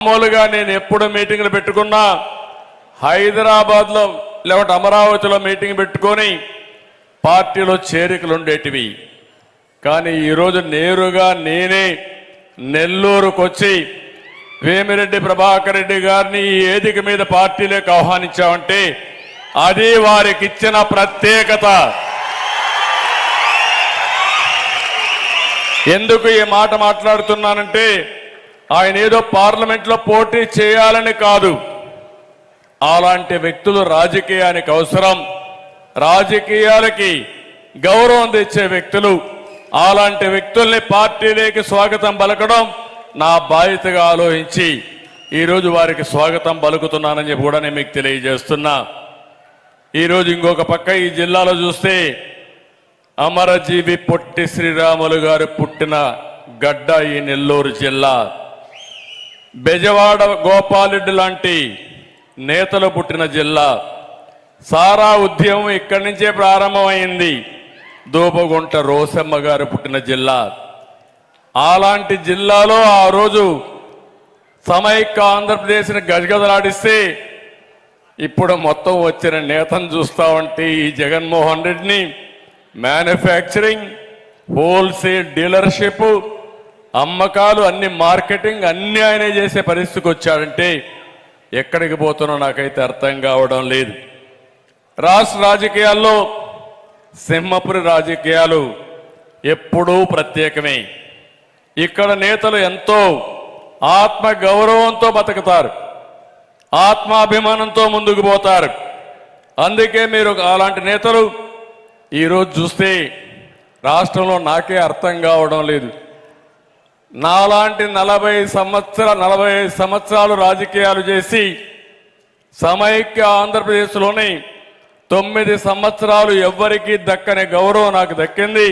మామూలుగా నేను ఎప్పుడు మీటింగ్లు పెట్టుకున్నా హైదరాబాద్లో లేకపోతే అమరావతిలో మీటింగ్ పెట్టుకొని పార్టీలో చేరికలు ఉండేటివి. కానీ ఈరోజు నేరుగా నేనే నెల్లూరుకు వచ్చి వేమిరెడ్డి ప్రభాకర్ రెడ్డి గారిని ఈ వేదిక మీద పార్టీలోకి ఆహ్వానించామంటే అది వారికి ఇచ్చిన ప్రత్యేకత. ఎందుకు ఈ మాట మాట్లాడుతున్నానంటే ఆయన ఏదో పార్లమెంట్లో పోటీ చేయాలని కాదు. అలాంటి వ్యక్తులు రాజకీయానికి అవసరం. రాజకీయాలకి గౌరవం తెచ్చే వ్యక్తులు. అలాంటి వ్యక్తుల్ని పార్టీలోకి స్వాగతం పలకడం నా బాధ్యతగా ఆలోచించి ఈరోజు వారికి స్వాగతం పలుకుతున్నానని చెప్పి కూడా నేను మీకు తెలియజేస్తున్నా. ఈరోజు ఇంకొక పక్క ఈ జిల్లాలో చూస్తే అమరజీవి పొట్టి శ్రీరాములు గారు పుట్టిన గడ్డ ఈ నెల్లూరు జిల్లా. బెజవాడ గోపాలరెడ్డి లాంటి నేతలు పుట్టిన జిల్లా. సారా ఉద్యమం ఇక్కడి నుంచే ప్రారంభమైంది. దూపగుంట రోసమ్మ గారు పుట్టిన జిల్లా. అలాంటి జిల్లాలో ఆ రోజు సమైక్య ఆంధ్రప్రదేశ్ని గజగజలాడిస్తే ఇప్పుడు మొత్తం వచ్చిన నేతను చూస్తా ఉంటే ఈ జగన్మోహన్ రెడ్డిని మ్యానుఫ్యాక్చరింగ్ హోల్సేల్ డీలర్షిప్ అమ్మకాలు అన్ని మార్కెటింగ్ అన్ని ఆయనే చేసే పరిస్థితికి వచ్చాడంటే ఎక్కడికి పోతున్నా నాకైతే అర్థం కావడం లేదు. రాష్ట్ర రాజకీయాల్లో సింహపురి రాజకీయాలు ఎప్పుడూ ప్రత్యేకమే. ఇక్కడ నేతలు ఎంతో ఆత్మ గౌరవంతో బతుకుతారు. ఆత్మాభిమానంతో ముందుకు పోతారు. అందుకే మీరు అలాంటి నేతలు ఈరోజు చూస్తే రాష్ట్రంలో నాకే అర్థం కావడం లేదు. నాలాంటి నలభై సంవత్సర నలభై ఐదు సంవత్సరాలు రాజకీయాలు చేసి సమైక్య ఆంధ్రప్రదేశ్లోని తొమ్మిది సంవత్సరాలు ఎవ్వరికీ దక్కని గౌరవం నాకు దక్కింది.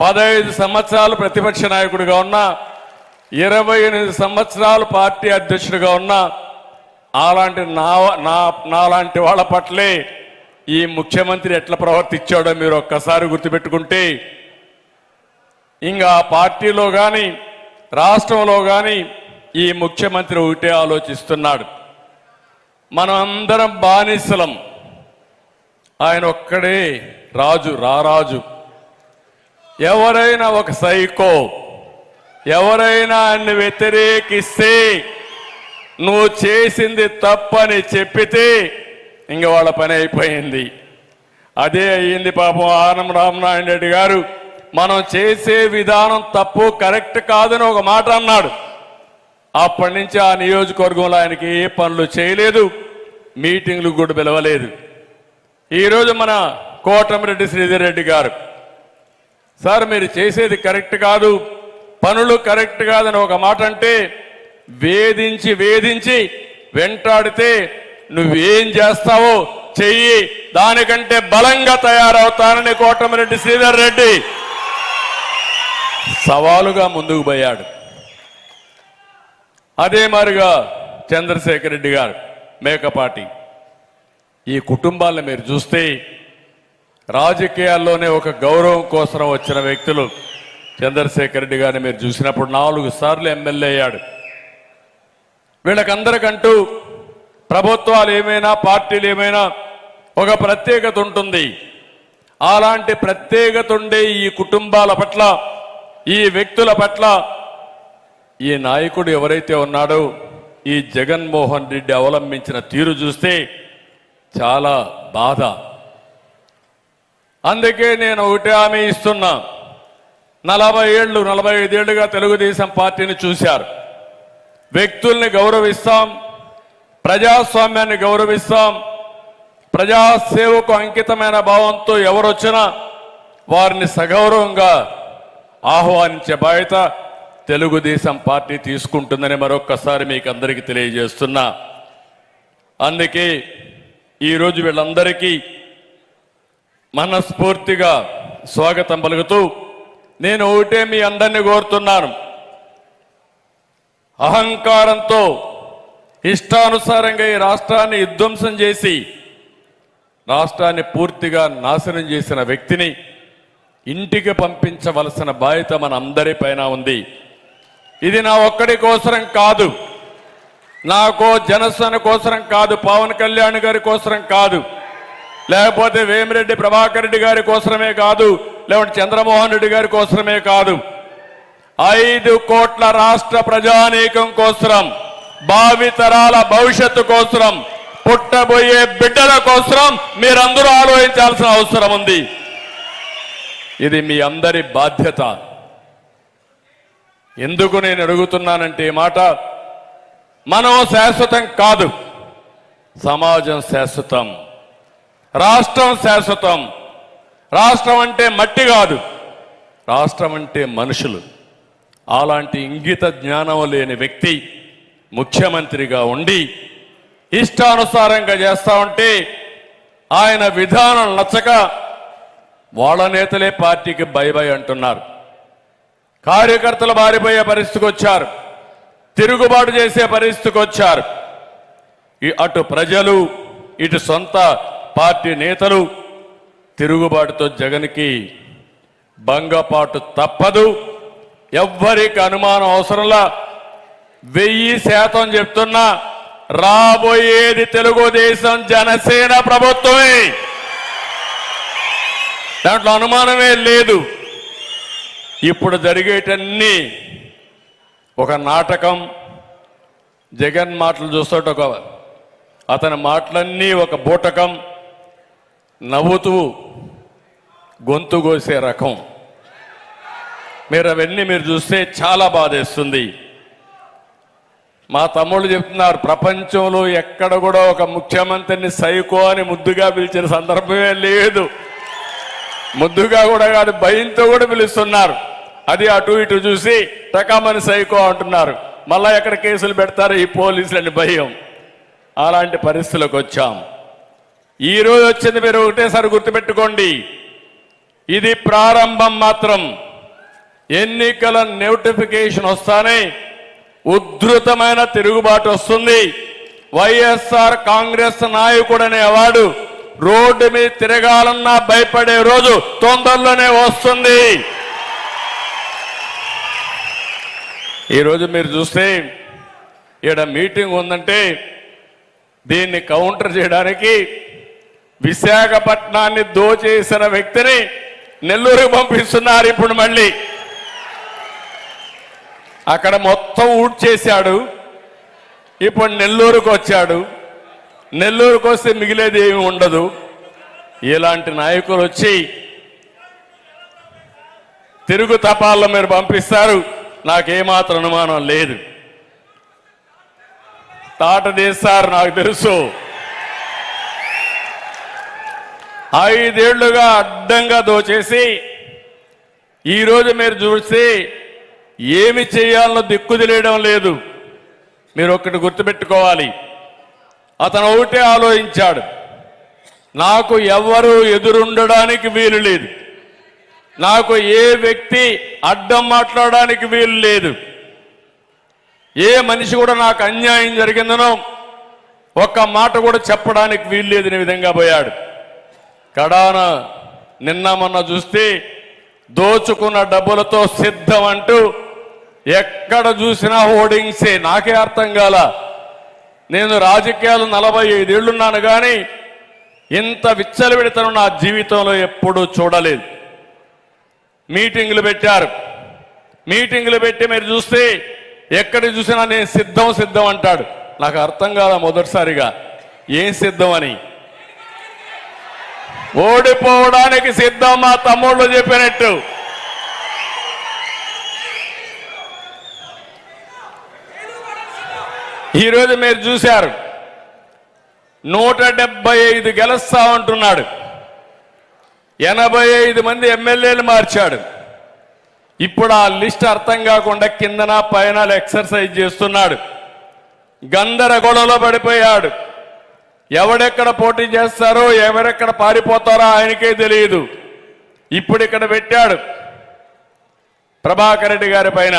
పదహైదు సంవత్సరాలు ప్రతిపక్ష నాయకుడిగా ఉన్నా ఇరవై ఎనిమిది సంవత్సరాలు పార్టీ అధ్యక్షుడిగా ఉన్నా అలాంటి నా నా నాలాంటి వాళ్ళ పట్లే ఈ ముఖ్యమంత్రి ఎట్లా ప్రవర్తించాడో మీరు ఒక్కసారి గుర్తుపెట్టుకుంటే ఇంకా పార్టీలో కానీ రాష్ట్రంలో కానీ ఈ ముఖ్యమంత్రి ఒకటే ఆలోచిస్తున్నాడు. మనం అందరం బానిసలం. ఆయన ఒక్కడే రాజు రారాజు ఎవరైనా ఒక సైకో. ఎవరైనా ఆయన్ని వ్యతిరేకిస్తే నువ్వు చేసింది తప్పని చెప్పితే ఇంక వాళ్ళ పని అయిపోయింది. అదే అయ్యింది పాపం ఆనం రామనారాయణ రెడ్డి గారు. మనం చేసే విధానం తప్పు కరెక్ట్ కాదని ఒక మాట అన్నాడు. అప్పటి నుంచి ఆ నియోజకవర్గంలో ఆయనకి ఏ పనులు చేయలేదు మీటింగ్లు కూడా పిలవలేదు. ఈరోజు మన కోటమిరెడ్డి శ్రీధర్ రెడ్డి గారు సార్ మీరు చేసేది కరెక్ట్ కాదు పనులు కరెక్ట్ కాదని ఒక మాట అంటే వేధించి వేధించి వెంటాడితే నువ్వేం చేస్తావో చెయ్యి దానికంటే బలంగా తయారవుతానని కోటమిరెడ్డి శ్రీధర్ రెడ్డి. సవాలుగా ముందుకు పోయాడు. అదే మారిగా చంద్రశేఖర్ రెడ్డి గారు మేకపాటి. ఈ కుటుంబాలను మీరు చూస్తే రాజకీయాల్లోనే ఒక గౌరవం కోసం వచ్చిన వ్యక్తులు చంద్రశేఖర్ రెడ్డి గారిని మీరు చూసినప్పుడు నాలుగు సార్లు ఎమ్మెల్యే అయ్యాడు. వీళ్ళకందరికంటూ ప్రభుత్వాలు ఏమైనా పార్టీలు ఏమైనా ఒక ప్రత్యేకత ఉంటుంది. అలాంటి ప్రత్యేకత ఉండే ఈ కుటుంబాల పట్ల ఈ వ్యక్తుల పట్ల ఈ నాయకుడు ఎవరైతే ఉన్నాడో ఈ జగన్మోహన్ రెడ్డి అవలంబించిన తీరు చూస్తే చాలా బాధ. అందుకే నేను ఒకటే హామీ ఇస్తున్నా. నలభై ఏళ్ళు నలభై ఐదేళ్ళుగా తెలుగుదేశం పార్టీని చూశారు. వ్యక్తుల్ని గౌరవిస్తాం ప్రజాస్వామ్యాన్ని గౌరవిస్తాం. ప్రజాసేవకు అంకితమైన భావంతో ఎవరొచ్చినా వారిని సగౌరవంగా ఆహ్వానించే బాధ్యత తెలుగుదేశం పార్టీ తీసుకుంటుందని మరొక్కసారి మీకు అందరికీ తెలియజేస్తున్నా. అందుకే ఈరోజు వీళ్ళందరికీ మనస్ఫూర్తిగా స్వాగతం పలుకుతూ నేను ఒకటే మీ అందరినీ కోరుతున్నాను. అహంకారంతో ఇష్టానుసారంగా ఈ రాష్ట్రాన్ని విధ్వంసం చేసి రాష్ట్రాన్ని పూర్తిగా నాశనం చేసిన వ్యక్తిని ఇంటికి పంపించవలసిన బాధ్యత మన అందరి పైన ఉంది. ఇది నా ఒక్కడి కోసరం కాదు. నాకో జనసేన కోసరం కాదు పవన్ కళ్యాణ్ గారి కోసరం కాదు. లేకపోతే వేమిరెడ్డి ప్రభాకర్ రెడ్డి గారి కోసరమే కాదు లేకుంటే చంద్రమోహన్ రెడ్డి గారి కోసరమే కాదు. ఐదు కోట్ల రాష్ట్ర ప్రజానీకం కోసరం భావితరాల భవిష్యత్తు కోసరం పుట్టబోయే బిడ్డల కోసరం మీరందరూ ఆలోచించాల్సిన అవసరం ఉంది. ఇది మీ అందరి బాధ్యత. ఎందుకు నేను అడుగుతున్నానంటే మాట మనం శాశ్వతం కాదు. సమాజం శాశ్వతం. రాష్ట్రం శాశ్వతం. రాష్ట్రం అంటే మట్టి కాదు. రాష్ట్రం అంటే మనుషులు. అలాంటి ఇంగిత జ్ఞానం లేని వ్యక్తి ముఖ్యమంత్రిగా ఉండి ఇష్టానుసారంగా చేస్తా ఉంటే ఆయన విధానం నచ్చక వాళ్ళ నేతలే పార్టీకి బై బై అంటున్నారు. కార్యకర్తలు మారిపోయే పరిస్థితికి వచ్చారు. తిరుగుబాటు చేసే పరిస్థితికి వచ్చారు. అటు ప్రజలు ఇటు సొంత పార్టీ నేతలు తిరుగుబాటుతో జగన్కి భంగపాటు తప్పదు. ఎవ్వరికి అనుమానం అవసరంలా వెయ్యి శాతం చెప్తున్నా రాబోయేది తెలుగుదేశం జనసేన ప్రభుత్వమే. దాంట్లో అనుమానమే లేదు. ఇప్పుడు జరిగేటన్ని ఒక నాటకం జగన్ మాటలు చూస్తుంటే ఒక అతని మాటలన్నీ ఒక బూటకం నవ్వుతూ గొంతు కోసే రకం. మీరు అవన్నీ మీరు చూస్తే చాలా బాధేస్తుంది. మా తమ్ముళ్ళు చెప్తున్నారు ప్రపంచంలో ఎక్కడ కూడా ఒక ముఖ్యమంత్రిని సైకో అని ముద్దుగా పిలిచిన సందర్భమే లేదు. ముద్దుగా కూడా కాదు భయంతో కూడా పిలుస్తున్నారు. అది అటు ఇటు చూసి టకామని సైకో అంటున్నారు. మళ్ళా ఎక్కడ కేసులు పెడతారు? ఈ పోలీసులని భయం. అలాంటి పరిస్థితులకు వచ్చాం. ఈరోజు వచ్చింది మీరు ఒకటేసారి గుర్తుపెట్టుకోండి. ఇది ప్రారంభం మాత్రం. ఎన్నికల నోటిఫికేషన్ వస్తానే ఉధృతమైన తిరుగుబాటు వస్తుంది. వైఎస్ఆర్ కాంగ్రెస్ నాయకుడనే అవార్డు రోడ్డు మీద తిరగాలన్నా భయపడే రోజు తొందరలోనే వస్తుంది. ఈరోజు మీరు చూస్తే ఈడ మీటింగ్ ఉందంటే దీన్ని కౌంటర్ చేయడానికి విశాఖపట్నాన్ని దోచేసిన వ్యక్తిని నెల్లూరుకు పంపిస్తున్నారు ఇప్పుడు మళ్ళీ. అక్కడ మొత్తం ఊడ్ చేశాడు ఇప్పుడు నెల్లూరుకు వచ్చాడు. నెల్లూరుకు వస్తే మిగిలేది ఏమి ఉండదు. ఇలాంటి నాయకులు వచ్చి తిరుగు తపాల్లో మీరు పంపిస్తారు నాకేమాత్రం అనుమానం లేదు. తాట తీస్తారు నాకు తెలుసు. ఐదేళ్ళుగా అడ్డంగా దోచేసి ఈరోజు మీరు చూసి ఏమి చేయాలనో దిక్కు తెలియడం లేదు. మీరు ఒక్కటి గుర్తుపెట్టుకోవాలి. అతను ఒకటే ఆలోచించాడు. నాకు ఎవ్వరూ ఎదురుండడానికి వీలు లేదు. నాకు ఏ వ్యక్తి అడ్డం మాట్లాడడానికి వీలు లేదు. ఏ మనిషి కూడా నాకు అన్యాయం జరిగిందనో ఒక్క మాట కూడా చెప్పడానికి వీలు లేదనే విధంగా పోయాడు. కడాన నిన్న మొన్న చూస్తే దోచుకున్న డబ్బులతో సిద్ధం అంటూ ఎక్కడ చూసినా హోర్డింగ్సే. నాకే అర్థం కాలా. నేను రాజకీయాలు నలభై ఐదేళ్ళున్నాను కానీ ఇంత విచ్చలవిడతను నా జీవితంలో ఎప్పుడూ చూడలేదు. మీటింగులు పెట్టారు. మీటింగులు పెట్టి మీరు చూస్తే ఎక్కడ చూసినా నేను సిద్ధం సిద్ధం అంటాడు. నాకు అర్థం కాదా మొదటిసారిగా ఏం సిద్ధం అని? ఓడిపోవడానికి సిద్ధం మా తమ్ముళ్ళు చెప్పినట్టు. ఈరోజు మీరు చూశారు. నూట డెబ్బై ఐదు గెలుస్తా ఉంటున్నాడు. ఎనభై ఐదు మంది ఎమ్మెల్యేలు మార్చాడు. ఇప్పుడు ఆ లిస్ట్ అర్థం కాకుండా కిందన పైన ఎక్సర్సైజ్ చేస్తున్నాడు. గందరగోళంలో పడిపోయాడు. ఎవడెక్కడ పోటీ చేస్తారో ఎవరెక్కడ పారిపోతారో ఆయనకే తెలియదు. ఇప్పుడు ఇక్కడ పెట్టాడు. ప్రభాకర్ రెడ్డి గారి పైన.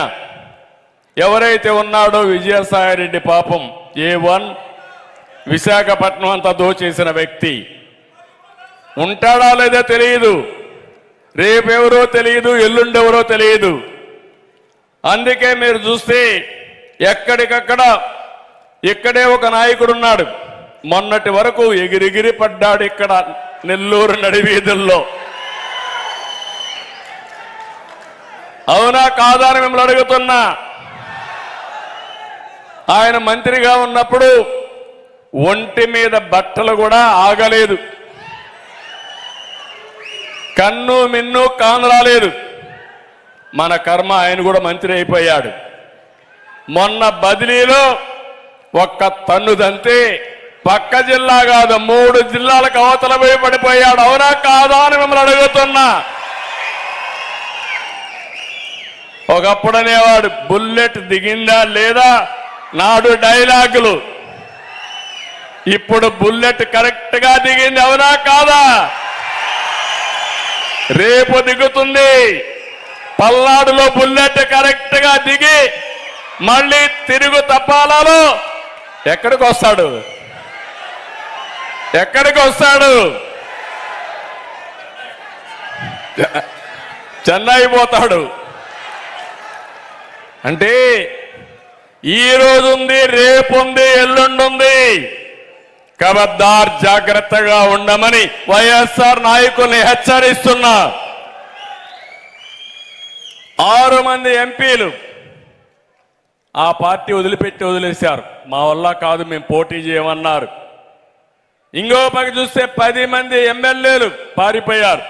ఎవరైతే ఉన్నాడో విజయసాయిరెడ్డి పాపం ఏ వన్ విశాఖపట్నం అంతా దోచేసిన వ్యక్తి. ఉంటాడా లేదో తెలియదు రేపెవరో తెలియదు ఎల్లుండెవరో తెలియదు అందుకే మీరు చూస్తే ఎక్కడికక్కడ ఇక్కడే ఒక నాయకుడు ఉన్నాడు మొన్నటి వరకు ఎగిరిగిరి పడ్డాడు ఇక్కడ నెల్లూరు నడివీధుల్లో అవునా కాదా అని మిమ్మల్ని అడుగుతున్నా. ఆయన మంత్రిగా ఉన్నప్పుడు ఒంటి మీద బట్టలు కూడా ఆగలేదు. కన్ను మిన్ను కానరాలేదు మన కర్మ ఆయన కూడా మంత్రి అయిపోయాడు. మొన్న బదిలీలో ఒక్క తన్నుదంతే పక్క జిల్లా కాదు మూడు జిల్లాలకు అవతల పోయి పడిపోయాడు. అవునా కాదా అని మిమ్మల్ని అడుగుతున్నా. ఒకప్పుడు అనేవాడు బుల్లెట్ దిగిందా లేదా నాడు డైలాగులు ఇప్పుడు బుల్లెట్ కరెక్ట్గా దిగింది అవునా కాదా రేపు దిగుతుంది పల్నాడులో బుల్లెట్ కరెక్ట్గా దిగి మళ్ళీ తిరుగు తపాలలో ఎక్కడికి వస్తాడు ఎక్కడికి వస్తాడు చెన్నై పోతాడు అంటే ఈ రోజు ఉంది రేపు ఉంది ఎల్లుండి ఉంది కబద్దార్ జాగ్రత్తగా ఉండమని వైఎస్ఆర్ నాయకుల్ని హెచ్చరిస్తున్నా. ఆరు మంది ఎంపీలు ఆ పార్టీ వదిలిపెట్టి వదిలేశారు. మా వల్ల కాదు మేము పోటీ చేయమన్నారు. ఇంకో పక్క చూస్తే పది మంది ఎమ్మెల్యేలు పారిపోయారు.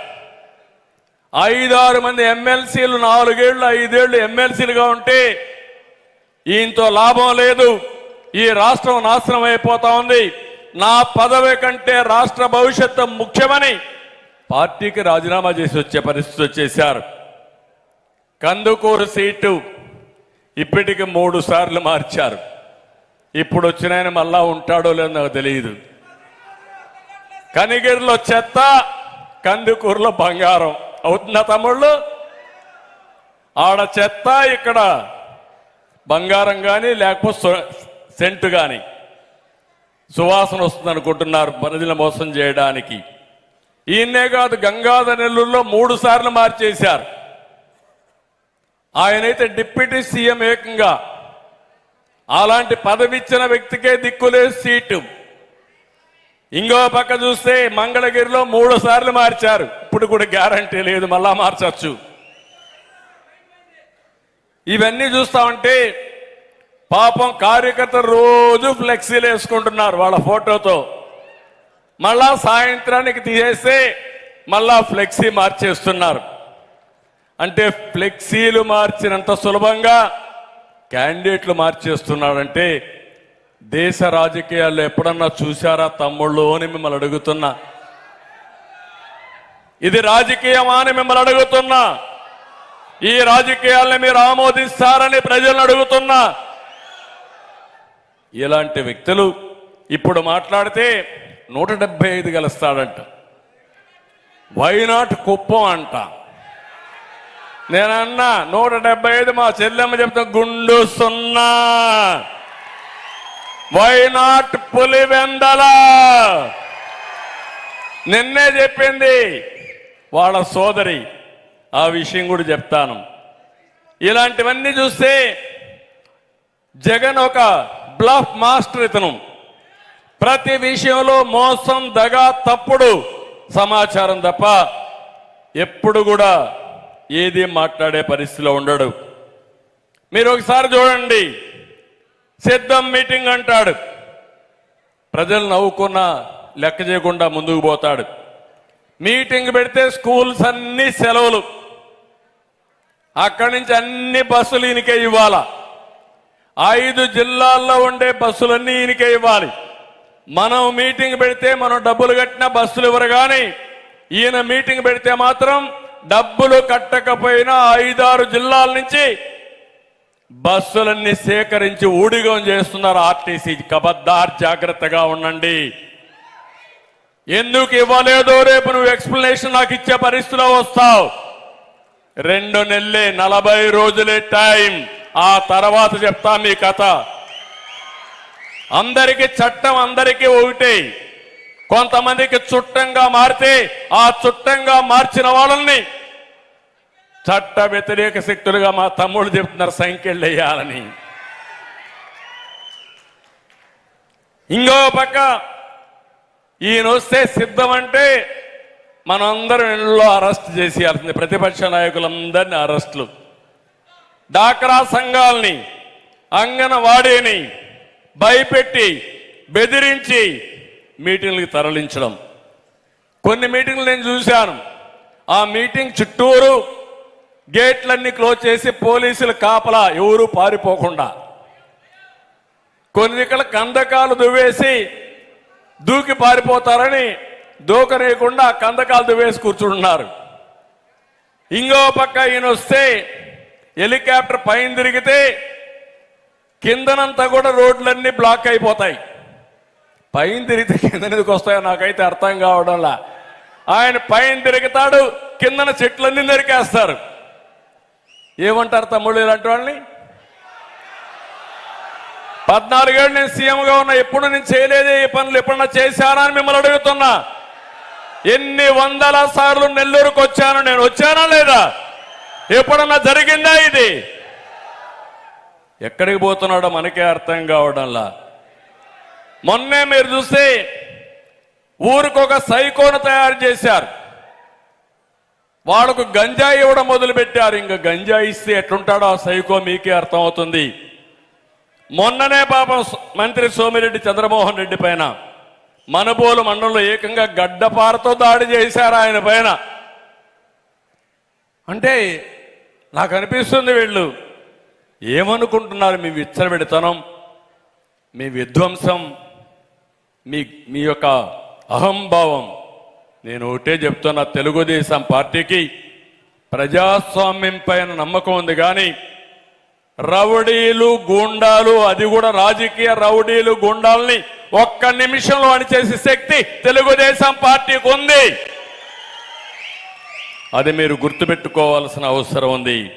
ఐదారు మంది ఎమ్మెల్సీలు నాలుగేళ్ళు ఐదేళ్ళు ఎమ్మెల్సీలుగా ఉంటే ఈయనతో లాభం లేదు. ఈ రాష్ట్రం నాశనం అయిపోతా ఉంది. నా పదవి కంటే రాష్ట్ర భవిష్యత్తు ముఖ్యమని పార్టీకి రాజీనామా చేసి వచ్చే పరిస్థితి వచ్చేశారు. కందుకూరు సీటు ఇప్పటికి మూడు సార్లు మార్చారు. ఇప్పుడు వచ్చిన ఆయన మళ్ళా ఉంటాడో లేదో నాకు తెలియదు. కనిగిరిలో చెత్త కందుకూరులో బంగారం. అవుతుందా తమ్ముళ్ళు? ఆడ చెత్త ఇక్కడ బంగారం కానీ లేకపోతే సు- సెంటు కానీ సువాసన వస్తుంది అనుకుంటున్నారు ప్రజల మోసం చేయడానికి. ఈయన్నే కాదు గంగాధర నెల్లూరులో మూడు సార్లు మార్చేశారు. ఆయనైతే డిప్యూటీ సీఎం ఏకంగా. అలాంటి పదవిచ్చిన వ్యక్తికే దిక్కులేదు సీటు. ఇంకో పక్క చూస్తే మంగళగిరిలో మూడు సార్లు మార్చారు. ఇప్పుడు కూడా గ్యారంటీ లేదు మళ్ళా మార్చచ్చు. ఇవన్నీ చూస్తా ఉంటే పాపం కార్యకర్తలు రోజు ఫ్లెక్సీలు వేసుకుంటున్నారు వాళ్ళ ఫోటోతో. మళ్ళా సాయంత్రానికి తీసేస్తే మళ్ళా ఫ్లెక్సీ మార్చేస్తున్నారు. అంటే ఫ్లెక్సీలు మార్చినంత సులభంగా క్యాండిడేట్లు మార్చేస్తున్నాడంటే దేశ రాజకీయాల్లో ఎప్పుడన్నా చూశారా తమ్ముళ్ళు అని మిమ్మల్ని అడుగుతున్నా. ఇది రాజకీయమా అని మిమ్మల్ని అడుగుతున్నా. ఈ రాజకీయాల్ని మీరు ఆమోదిస్తారని ప్రజలను అడుగుతున్నా. ఇలాంటి వ్యక్తులు ఇప్పుడు మాట్లాడితే నూట డెబ్బై ఐదు గెలుస్తాడంట. వైనాట్ కుప్పం అంట. నేనన్నా నూట డెబ్బై ఐదు మా చెల్లెమ్మ చెప్తా గుండు సున్నా వైనాట్ పులివెందల. నిన్నే చెప్పింది వాళ్ళ సోదరి. ఆ విషయం కూడా చెప్తాను. ఇలాంటివన్నీ చూస్తే జగన్ ఒక బ్లఫ్ మాస్టర్ ఇతను. ప్రతి విషయంలో మోసం దగ తప్పుడు సమాచారం తప్ప ఎప్పుడు కూడా ఏది మాట్లాడే పరిస్థితిలో ఉండడు. మీరు ఒకసారి చూడండి. సిద్ధం మీటింగ్ అంటాడు. ప్రజలు నవ్వుకున్న లెక్క చేయకుండా ముందుకు పోతాడు. మీటింగ్ పెడితే స్కూల్స్ అన్ని సెలవులు. అక్కడి నుంచి అన్ని బస్సులు ఈయనకే ఇవ్వాల? ఐదు జిల్లాల్లో ఉండే బస్సులన్నీ ఈయనకే ఇవ్వాలి. మనం మీటింగ్ పెడితే మనం డబ్బులు కట్టిన బస్సులు ఇవ్వరు కానీ ఈయన మీటింగ్ పెడితే మాత్రం డబ్బులు కట్టకపోయినా ఐదారు జిల్లాల నుంచి బస్సులన్నీ సేకరించి ఊడిగం చేస్తున్నారు ఆర్టీసీ. కబద్దార్ జాగ్రత్తగా ఉండండి. ఎందుకు ఇవ్వలేదో రేపు నువ్వు ఎక్స్ప్లెనేషన్ నాకు ఇచ్చే పరిస్థితిలో వస్తావు. రెండు నెలలే నలభై రోజులే టైం. ఆ తర్వాత చెప్తా మీ కథ. అందరికీ చట్టం అందరికీ ఒకటే. కొంతమందికి చుట్టంగా మారితే ఆ చుట్టంగా మార్చిన వాళ్ళని చట్ట వ్యతిరేక శక్తులుగా మా తమ్ముడు చెప్తున్నారు సంఖ్యలు వేయాలని ఇంకో పక్క ఈయన వస్తే మనం మనందరం ఇళ్ళలో అరెస్ట్ చేసేయాల్సింది. ప్రతిపక్ష నాయకులందరినీ అరెస్టులు. డాక్రా సంఘాలని అంగనవాడీని భయపెట్టి బెదిరించి మీటింగ్లకు తరలించడం. కొన్ని మీటింగ్లు నేను చూశాను. ఆ మీటింగ్ చుట్టూరు గేట్లన్నీ క్లోజ్ చేసి పోలీసులు కాపలా ఎవరు పారిపోకుండా. కొన్ని ఇక్కడ కందకాలు దువ్వేసి దూకి పారిపోతారని దూకనేయకుండా కందకాలు దువ్వేసి కూర్చుంటున్నారు. ఇంకో పక్క ఈయన వస్తే హెలికాప్టర్ పైన తిరిగితే కిందనంతా కూడా రోడ్లన్నీ బ్లాక్ అయిపోతాయి. పైన తిరిగితే కింద ఎందుకు వస్తాయో నాకైతే అర్థం కావడంలా. ఆయన పైన తిరుగుతాడు కిందన చెట్లన్నీ నరికేస్తారు. ఏమంటారు తమ్ముళ్ళు ఇలాంటి వాళ్ళని? పద్నాలుగేళ్ళు నేను సీఎంగా ఉన్నా ఎప్పుడు నేను చేయలేదే ఈ పనులు ఎప్పుడన్నా చేశానా అని మిమ్మల్ని అడుగుతున్నా. ఎన్ని వందల సార్లు నెల్లూరుకు వచ్చాను నేను. వచ్చానా లేదా? ఎప్పుడన్నా జరిగిందా ఇది? ఎక్కడికి పోతున్నాడో మనకే అర్థం కావడంలా. మొన్నే మీరు చూస్తే ఊరికొక సైకోను తయారు చేశారు. వాళ్ళకు గంజాయి ఇవ్వడం మొదలుపెట్టారు. ఇంకా గంజాయి ఇస్తే ఎట్లుంటాడో ఆ సైకో మీకే అర్థమవుతుంది. మొన్ననే పాపం మంత్రి సోమిరెడ్డి చంద్రమోహన్ రెడ్డి పైన మనబోలు మండలంలో ఏకంగా గడ్డపారతో దాడి చేశారు ఆయన పైన. అంటే నాకు అనిపిస్తుంది వీళ్ళు ఏమనుకుంటున్నారు మీ విచ్చలబెడితనం మీ విధ్వంసం మీ మీ యొక్క అహంభావం. నేను ఒకటే చెప్తున్నా తెలుగుదేశం పార్టీకి ప్రజాస్వామ్యం పైన నమ్మకం ఉంది కానీ రౌడీలు గూండాలు అది కూడా రాజకీయ రౌడీలు గూండాల్ని ఒక్క నిమిషంలో అణిచేసే శక్తి తెలుగుదేశం పార్టీకి ఉంది. అది మీరు గుర్తుపెట్టుకోవాల్సిన అవసరం ఉంది.